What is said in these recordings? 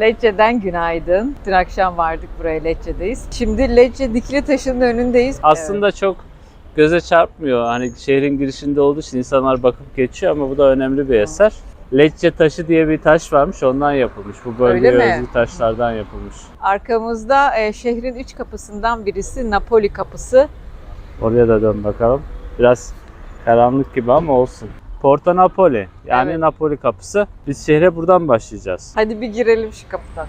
Lecce'den günaydın. Dün akşam vardık buraya Lecce'deyiz. Şimdi Lecce Dikili Taşı'nın önündeyiz. Aslında çok göze çarpmıyor. Hani şehrin girişinde olduğu için insanlar bakıp geçiyor ama bu da önemli bir eser. Lecce taşı diye bir taş varmış ondan yapılmış. Bu bölgeye özgü taşlardan yapılmış. Arkamızda e, şehrin üç kapısından birisi Napoli kapısı. Oraya da dön bakalım. Biraz karanlık gibi ama olsun. Porta Napoli yani Evet. Napoli kapısı. Biz şehre buradan başlayacağız. Hadi bir girelim şu kapıdan.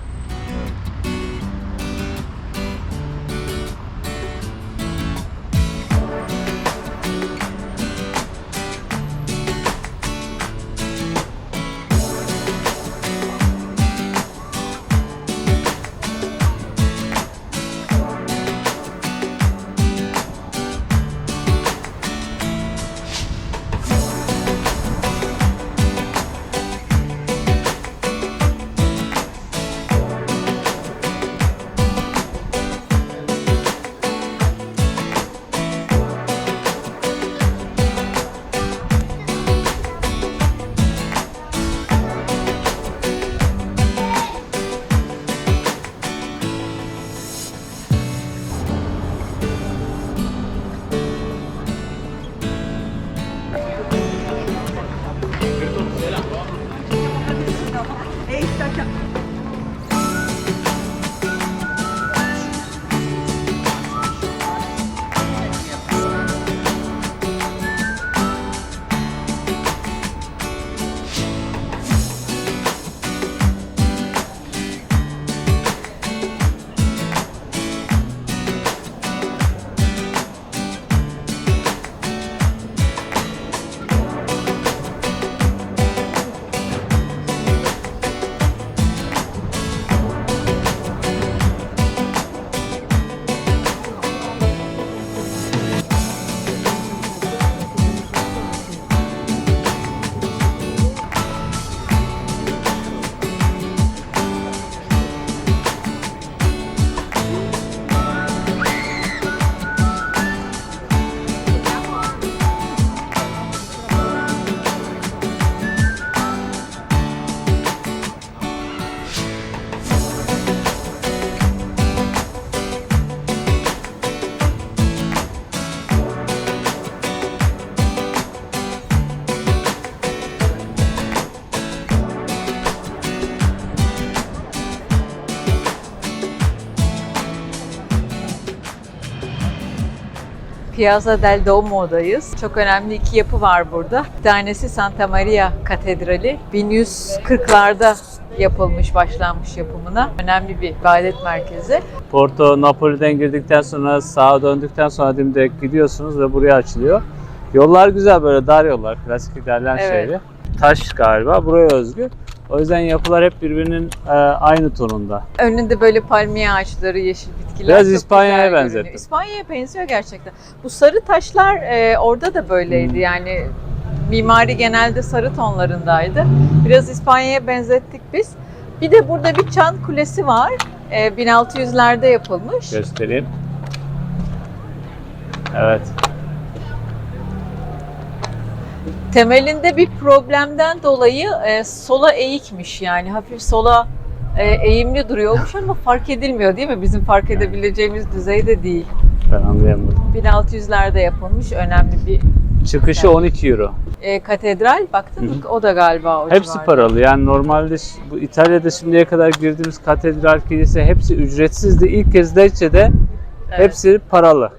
dakika. Piazza del Duomo'dayız. Çok önemli iki yapı var burada. Bir tanesi Santa Maria Katedrali. 1140'larda yapılmış, başlanmış yapımına. Önemli bir ibadet merkezi. Porto Napoli'den girdikten sonra sağa döndükten sonra dimdirek gidiyorsunuz ve buraya açılıyor. Yollar güzel böyle dar yollar. Klasik İtalyan Evet. şehri. Taş galiba buraya özgü. O yüzden yapılar hep birbirinin e, aynı tonunda. Önünde böyle palmiye ağaçları, yeşil bitkiler. Biraz İspanya'ya benzettim. İspanya'ya benziyor gerçekten. Bu sarı taşlar e, orada da böyleydi. Hmm. Yani mimari genelde sarı tonlarındaydı. Biraz İspanya'ya benzettik biz. Bir de burada bir çan kulesi var. E, 1600'lerde yapılmış. Göstereyim. Evet. Temelinde bir problemden dolayı e, sola eğikmiş yani hafif sola e, eğimli duruyormuş ama fark edilmiyor değil mi? Bizim fark edebileceğimiz düzeyde değil. Ben anlayamadım. 1600'lerde yapılmış önemli bir Çıkışı 12 euro. e, katedral. Baktın mı? O da galiba o Hepsi civarda. paralı. Yani normalde ş- bu İtalya'da şimdiye kadar girdiğimiz katedral kilise hepsi ücretsizdi. İlk kez Lecce'de Evet. hepsi paralı.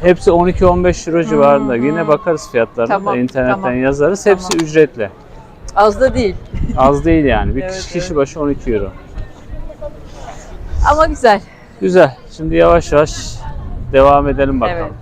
Hepsi 12-15 euro civarında. hı. Yine bakarız fiyatlarına Tamam, da internetten tamam. yazarız. Hepsi Tamam. ücretli. Az da değil Az değil yani. Bir Evet, kişi, evet. kişi başı 12 euro. ama güzel. Güzel. Şimdi yavaş yavaş devam edelim bakalım. Evet.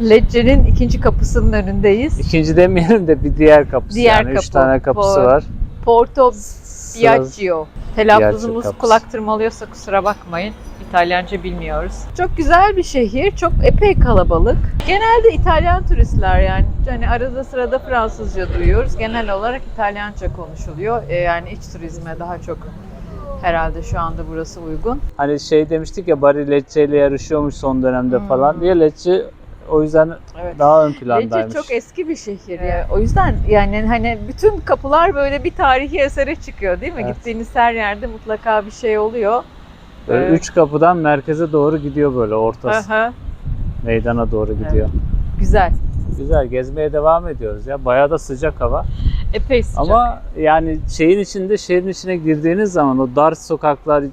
Lecce'nin ikinci kapısının önündeyiz. İkinci demeyelim de bir diğer kapısı Diğer yani. Üç kapı. tane kapısı Bu- var. Porto Biagio. Telaffuzumuz kapısı. kulak tırmalıyorsa kusura bakmayın. İtalyanca bilmiyoruz. Çok güzel bir şehir. Çok epey kalabalık. Genelde İtalyan turistler yani. Hani arada sırada Fransızca duyuyoruz. Genel olarak İtalyanca konuşuluyor. E, yani iç turizme daha çok herhalde şu anda burası uygun. Hani şey demiştik ya Bari Lecce ile yarışıyormuş son dönemde Hmm. falan diye Lecce o yüzden Evet. daha ön Lecce plandaymış. çok eski bir şehir ya. O yüzden yani hani bütün kapılar böyle bir tarihi esere çıkıyor değil mi? Evet. Gittiğiniz her yerde mutlaka bir şey oluyor. Böyle Ee, üç kapıdan merkeze doğru gidiyor böyle ortası. Aha, Meydana doğru gidiyor. güzel. Güzel gezmeye devam ediyoruz ya. Bayağı da sıcak hava. Epey sıcak. Ama yani şeyin içinde şehrin içine girdiğiniz zaman o dar sokaklar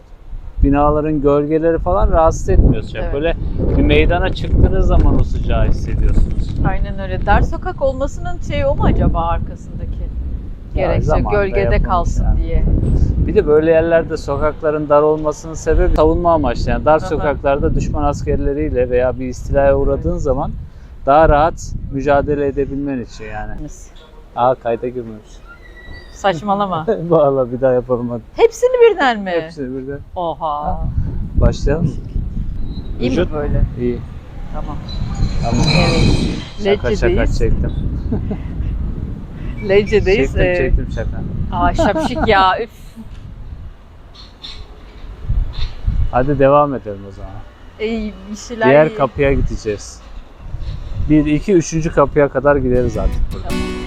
binaların gölgeleri falan rahatsız etmiyor sıcak. Evet. Böyle bir meydana çıktığınız zaman o sıcağı hissediyorsunuz. Aynen öyle. Dar sokak olmasının şeyi o mu acaba arkasındaki? Zamanında gölgede kalsın yani. diye. Bir de böyle yerlerde sokakların dar olmasının sebebi savunma amaçlı. Yani dar Aha. sokaklarda düşman askerleriyle veya bir istilaya uğradığın zaman daha rahat mücadele edebilmen için yani. Aa kayda girmemiş. Saçmalama. Valla bir daha yapalım hadi. Hepsini birden mi? Hepsini birden. Oha. Başlayalım mı? İyi mi Vücut- böyle? İyi. Tamam. Tamam. Evet. Şaka şaka çektim. Lecce'deyiz. Çektim Ee, çektim şaka. Aa şapşik ya. Üf. Hadi devam edelim o zaman. Ey, bir şeyler Diğer kapıya gideceğiz. Bir, iki, üçüncü kapıya kadar gideriz artık burada.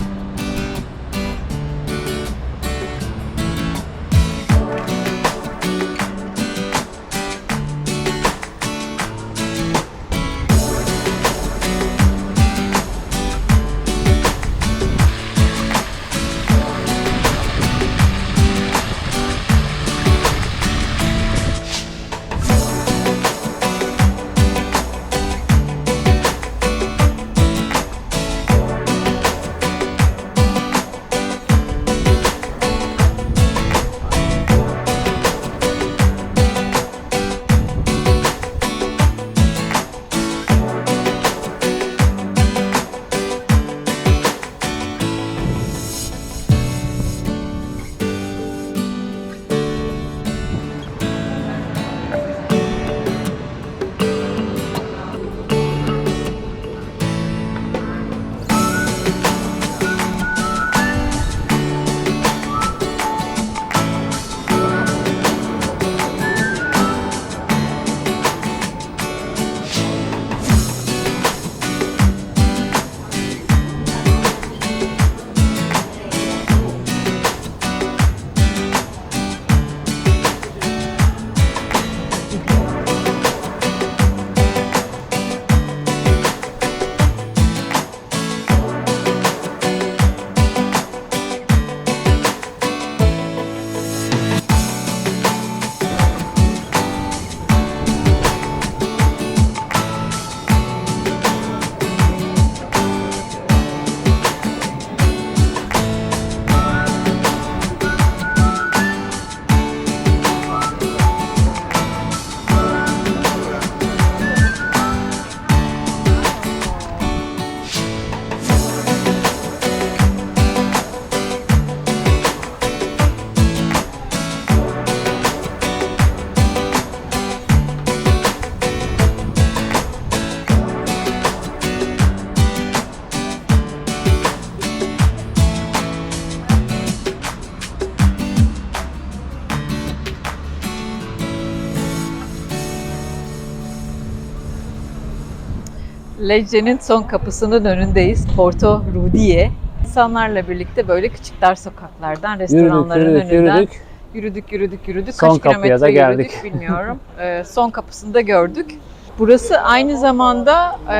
Lecce'nin son kapısının önündeyiz. Porto Rudie. İnsanlarla birlikte böyle küçük dar sokaklardan, Yürüdük, restoranların yürüdük, önünden yürüdük. Yürüdük, yürüdük, yürüdük. Son Kaç kapıya da geldik. yürüdük bilmiyorum. Ee, son kapısını da gördük. Burası aynı zamanda e,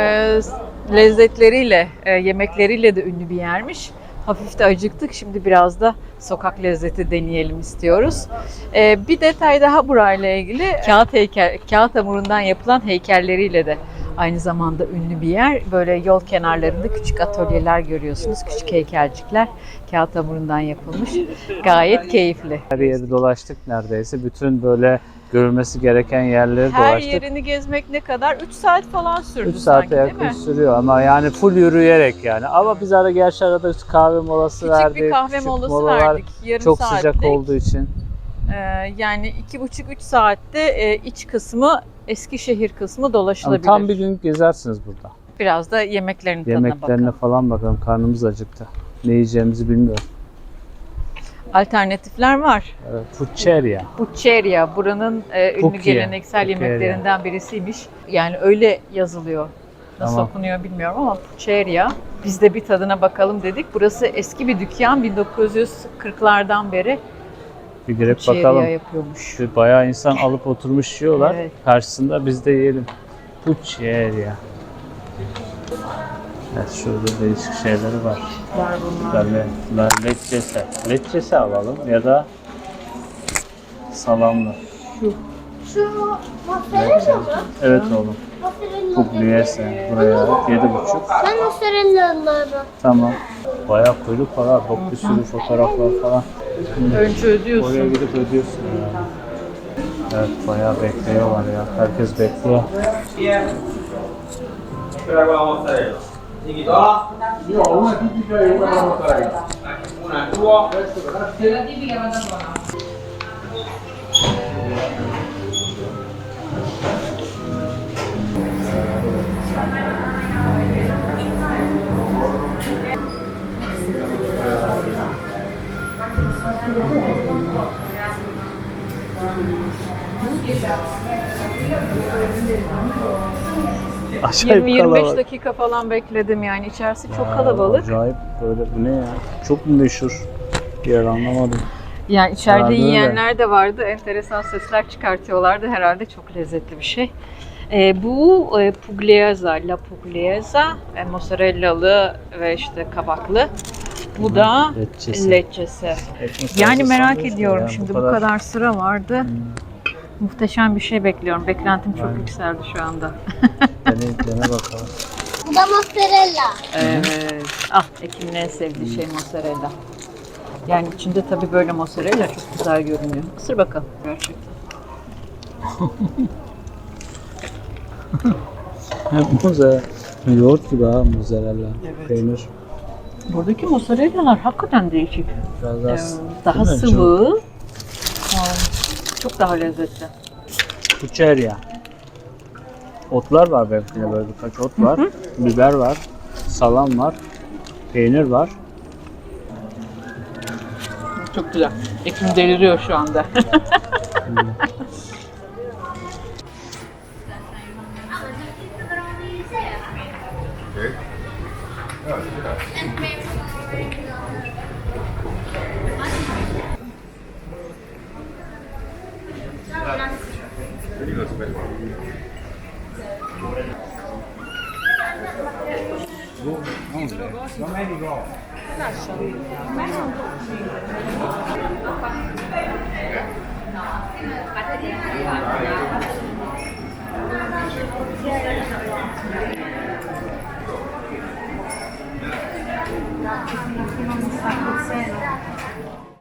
lezzetleriyle, e, yemekleriyle de ünlü bir yermiş. Hafif de acıktık. Şimdi biraz da sokak lezzeti deneyelim istiyoruz. Ee, bir detay daha burayla ilgili. Kağıt heykel, kağıt hamurundan yapılan heykelleriyle de aynı zamanda ünlü bir yer. Böyle yol kenarlarında küçük atölyeler görüyorsunuz. Küçük heykelcikler kağıt hamurundan yapılmış. Gayet keyifli. Her yeri dolaştık neredeyse. Bütün böyle görülmesi gereken yerleri Her dolaştık. yerini gezmek ne kadar? 3 saat falan sürdü 3 sanki saate değil yakın sürüyor ama yani full yürüyerek yani. Ama biz arada gerçi arada kahve molası Küçük verdik. bir kahve küçük molası molalar. verdik. Yarım Çok saatlik. sıcak olduğu için. Ee, yani iki buçuk üç saatte e, iç kısmı Eskişehir kısmı Ama dolaşılabilir. tam bir gün gezersiniz burada. Biraz da yemeklerin tadına Yemeklerine bakalım. falan bakalım. Karnımız acıktı. Ne yiyeceğimizi bilmiyorum. Alternatifler var. Evet, Pucceria. Bucceria buranın e, ünlü Pukia, geleneksel Pucceria. yemeklerinden birisiymiş. Yani öyle yazılıyor. Nasıl Tamam. okunuyor bilmiyorum ama Pucceria. Biz de bir tadına bakalım dedik. Burası eski bir dükkan. 1940'lardan beri Bir girip Pucceria bakalım. yapıyormuş. Şu bayağı insan alıp oturmuş yiyorlar. Evet. Karşısında biz de yiyelim. Pucceria. Evet şurada değişik şeyleri var. Var bunlar. Böyle la leccese. Leccese alalım ya da salamlı. Şu mozzarella mı? Evet oğlum. Pugliese. Buraya yedi buçuk. Ben mozzarella'ları. Tamam. Bayağı kuyruk var ha. Bak bir sürü fotoğraflar falan. Önce Oraya ödüyorsun. gidip ödüyorsun yani. Evet bayağı bekliyorlar ya. Herkes bekliyor. Quella Dividò. Io ho una tipica e una montarella. Una tua. Adesso grazie. La tipica patatona. Grazie. Acayip 20-25 kalabalık. dakika falan bekledim yani. İçerisi çok kalabalık. Acayip böyle bu ne ya? Çok mu meşhur? Bir yer anlamadım. Yani içeride Herhalde öyle. yiyenler de vardı. Enteresan sesler çıkartıyorlardı. Herhalde çok lezzetli bir şey. Ee, bu e, pugliese, la pugliese, e, mozzarellalı ve işte kabaklı. Bu da Leccese. leccese. Ekmek Yani merak sandviç mi ediyorum ya? şimdi bu kadar. sıra vardı. Hmm. Muhteşem bir şey bekliyorum. Beklentim çok Aynen. yükseldi şu anda. Dene, dene bakalım. Bu da mozzarella. Evet. Ah Ekim'in en sevdiği şey mozzarella. Yani içinde tabii böyle mozzarella çok güzel görünüyor. Isır bakalım gerçekten. Muze. Yoğurt gibi ha mozzarella. Peynir. Buradaki mozzarellalar hakikaten değişik. Biraz Ee, daha daha Değil mi? sıvı. Aa, Çok daha lezzetli. Pucceria. Otlar var belki de böyle birkaç ot var. Biber var. Salam var. Peynir var. Çok güzel. Ekim deliriyor şu anda. Domenico. Lascia. A me non No, non mi sta col seno.